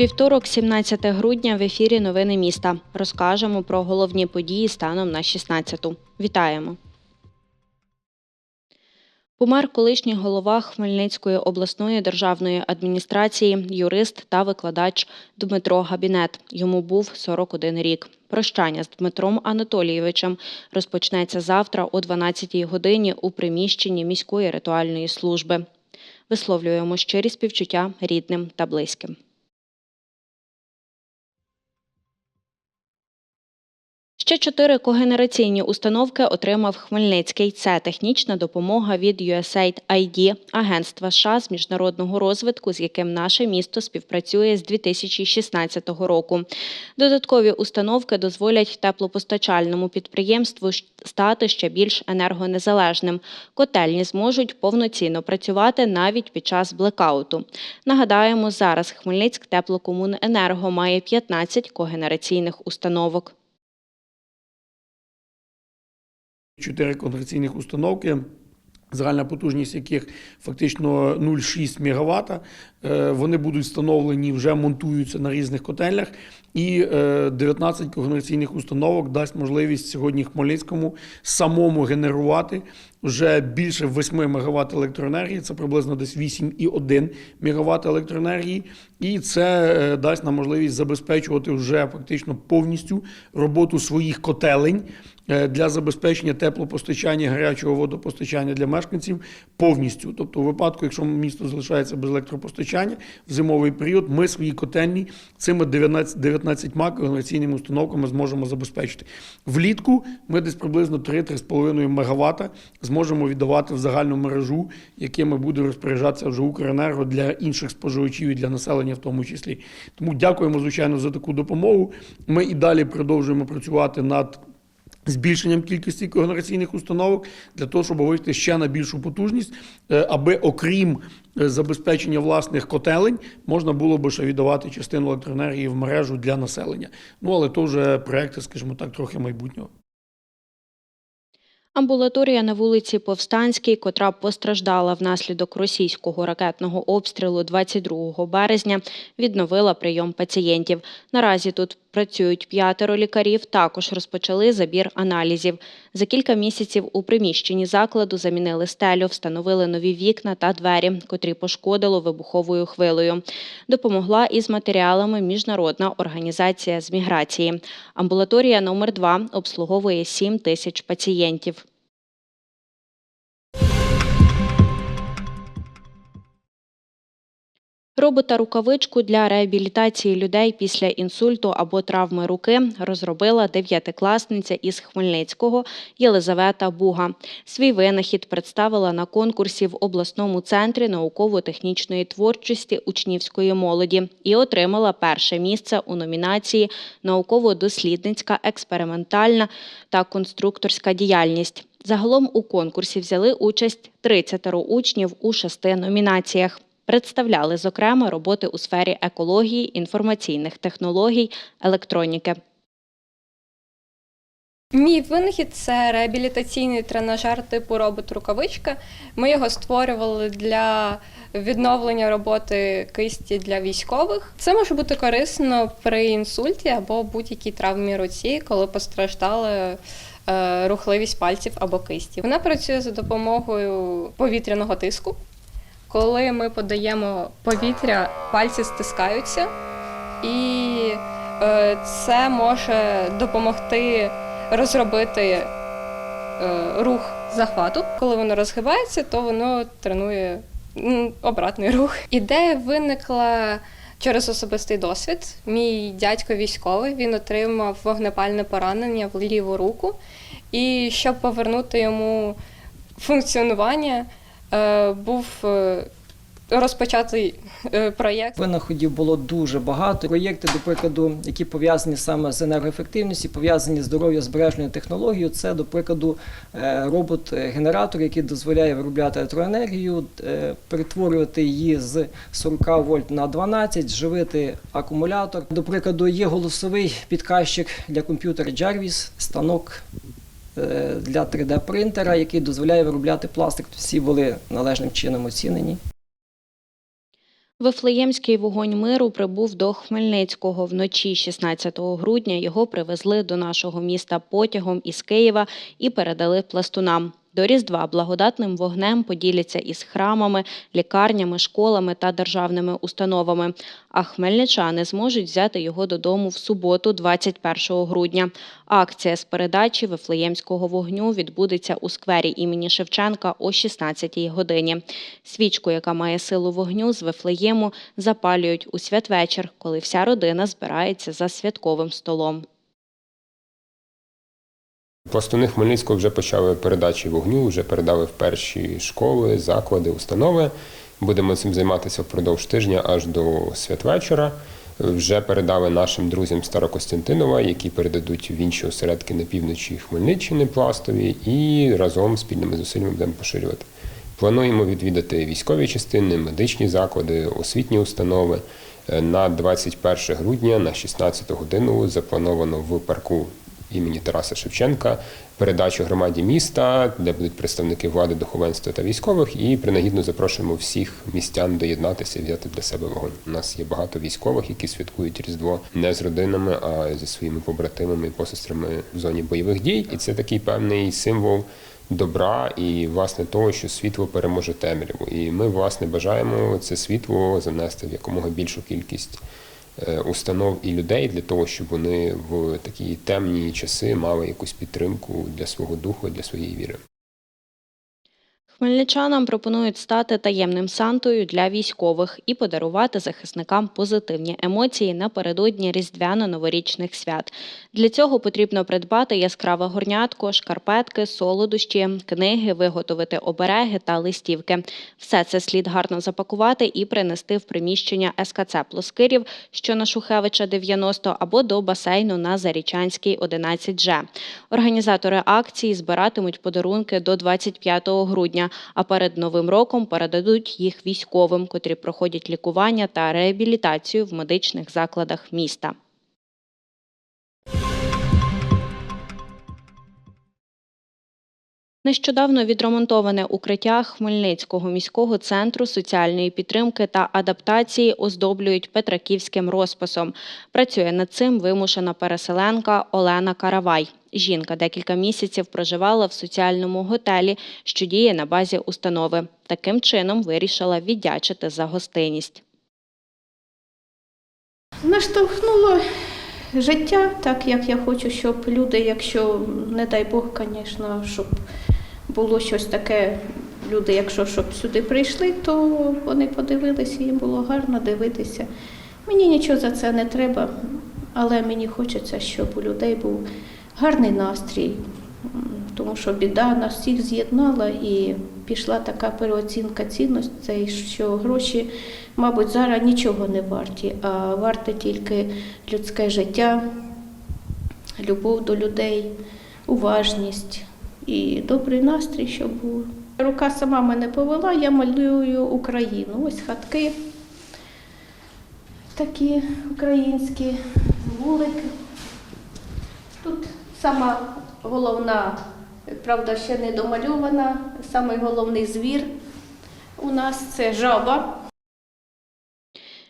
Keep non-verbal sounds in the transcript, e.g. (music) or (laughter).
Вівторок, 17 грудня, в ефірі Новини міста. Розкажемо про головні події станом на 16-ту. Вітаємо. Помер колишній голова Хмельницької обласної державної адміністрації, юрист та викладач Дмитро Габінет. Йому був 41 рік. Прощання з Дмитром Анатолійовичем розпочнеться завтра о 12-й годині у приміщенні міської ритуальної служби. Висловлюємо щирі співчуття рідним та близьким. Ще чотири когенераційні установки отримав Хмельницький. Це технічна допомога від USAID ID, агентства США з міжнародного розвитку, з яким наше місто співпрацює з 2016 року. Додаткові установки дозволять теплопостачальному підприємству стати ще більш енергонезалежним. Котельні зможуть повноцінно працювати навіть під час блекауту. Нагадаємо, зараз Хмельницьк теплокомуненерго має 15 когенераційних установок. Чотири конгресійних установки, загальна потужність яких фактично 0,6 МВт. Е, Вони будуть встановлені, вже монтуються на різних котельнях. І е, 19 когенераційних установок дасть можливість сьогодні Хмельницькому самому генерувати вже більше 8 МВт електроенергії. Це приблизно десь 8,1 МВт електроенергії. І це е, дасть нам можливість забезпечувати вже фактично повністю роботу своїх котелень е, для забезпечення теплопостачання, гарячого водопостачання для мешканців повністю. Тобто, у випадку, якщо місто залишається без електропостачання в зимовий період, ми свої котельні цими 19, 19 когенераційними установками зможемо забезпечити. Влітку ми десь приблизно 3-3,5 МВт зможемо віддавати в загальну мережу, якими буде розпоряджатися вже Укренерго для інших споживачів і для населення в тому числі. Тому дякуємо, звичайно, за таку допомогу. Ми і далі продовжуємо працювати над збільшенням кількості когенераційних установок для того, щоб вийти ще на більшу потужність, е, аби окрім е, забезпечення власних котелень можна було би ще віддавати частину електроенергії в мережу для населення. Ну але то вже проекти, скажімо так, трохи майбутнього. Амбулаторія на вулиці Повстанській, котра постраждала внаслідок російського ракетного обстрілу 22 березня, відновила прийом пацієнтів. Наразі тут працюють п'ятеро лікарів. Також розпочали забір аналізів. За кілька місяців у приміщенні закладу замінили стелю, встановили нові вікна та двері, котрі пошкодило вибуховою хвилею. Допомогла із матеріалами міжнародна організація з міграції. Амбулаторія номер 2 обслуговує 7 тисяч пацієнтів. Робота-рукавичку для реабілітації людей після інсульту або травми руки розробила дев'ятикласниця із Хмельницького Єлизавета Буга. Свій винахід представила на конкурсі в обласному центрі науково-технічної творчості учнівської молоді і отримала перше місце у номінації Науково-дослідницька, експериментальна та конструкторська діяльність. Загалом у конкурсі взяли участь 30 учнів у шести номінаціях. Представляли, зокрема, роботи у сфері екології, інформаційних технологій, електроніки. Мій винахід це реабілітаційний тренажер типу робот-рукавичка. Ми його створювали для відновлення роботи кисті для військових. Це може бути корисно при інсульті або будь-якій травмі руці, коли постраждали е, рухливість пальців або кисті. Вона працює за допомогою повітряного тиску. Коли ми подаємо повітря, пальці стискаються, і е, це може допомогти розробити е, рух захвату. Коли воно розгибається, то воно тренує обратний рух. (laughs) Ідея виникла через особистий досвід. Мій дядько військовий він отримав вогнепальне поранення в ліву руку, і щоб повернути йому функціонування, був е, розпочатий е, проєкт. Винаходів було дуже багато. Проєкти, до прикладу, які пов'язані саме з енергоефективністю, пов'язані з здоров'я збережною технологією. Це, до прикладу, е, робот-генератор, який дозволяє виробляти електроенергію, е, перетворювати її з 40 вольт на 12, живити акумулятор. До прикладу, є голосовий підказчик для комп'ютера Jarvis, станок е, для 3D-принтера, який дозволяє виробляти пластик. Всі були належним чином оцінені. Вифлеємський вогонь миру прибув до Хмельницького. Вночі 16 грудня його привезли до нашого міста потягом із Києва і передали пластунам. До Різдва благодатним вогнем поділяться із храмами, лікарнями, школами та державними установами. А хмельничани зможуть взяти його додому в суботу, 21 грудня. Акція з передачі Вифлеємського вогню відбудеться у сквері імені Шевченка о 16 годині. Свічку, яка має силу вогню з Вифлеєму, запалюють у святвечір, коли вся родина збирається за святковим столом. Пластуни Хмельницького вже почали передачі вогню, вже передали в перші школи, заклади, установи. Будемо цим займатися впродовж тижня аж до святвечора. Вже передали нашим друзям Старокостянтинова, які передадуть в інші осередки на півночі Хмельниччини пластові, і разом спільними зусиллями будемо поширювати. Плануємо відвідати військові частини, медичні заклади, освітні установи. Е, На 21 грудня на 16 годину заплановано в парку імені Тараса Шевченка передачу громаді міста, де будуть представники влади, духовенства та військових. І принагідно запрошуємо всіх містян доєднатися і взяти для себе вогонь. У нас є багато військових, які святкують Різдво не з родинами, а зі своїми побратимами і посестрами в зоні бойових дій. І це такий певний символ. Добра і власне того, що світло переможе темряву, і ми власне бажаємо це світло занести в якомога більшу кількість установ і людей для того, щоб вони в такі темні часи мали якусь підтримку для свого духу, для своєї віри. Хмельничанам пропонують стати таємним сантою для військових і подарувати захисникам позитивні емоції напередодні різдвяно-новорічних свят. Для цього потрібно придбати яскраве горнятко, шкарпетки, солодощі, книги, виготовити обереги та листівки. Все це слід гарно запакувати і принести в приміщення СКЦ Плоскирів, що на Шухевича 90, або до басейну на Зарічанській 11Ж. Організатори акції збиратимуть подарунки до 25 грудня, а перед Новим роком передадуть їх військовим, котрі проходять лікування та реабілітацію в медичних закладах міста. Нещодавно відремонтоване укриття Хмельницького міського центру соціальної підтримки та адаптації оздоблюють петраківським розписом. Працює над цим вимушена переселенка Олена Каравай. Жінка декілька місяців проживала в соціальному готелі, що діє на базі установи. Таким чином вирішила віддячити за гостинність. Наштовхнуло життя, так як я хочу, щоб люди, якщо, не дай Бог, звісно, щоб було щось таке, люди, якщо щоб сюди прийшли, то вони подивилися, їм було гарно дивитися. Мені нічого за це не треба, але мені хочеться, щоб у людей був гарний настрій, тому що біда нас всіх з'єднала і пішла така переоцінка цінностей, що гроші, мабуть, зараз нічого не варті, а варте тільки людське життя, любов до людей, уважність і добрий настрій, щоб був. Рука сама мене повела, я малюю Україну. Ось хатки такі українські вулики. Тут сама головна, правда, ще не домальована, самий головний звір у нас це жаба.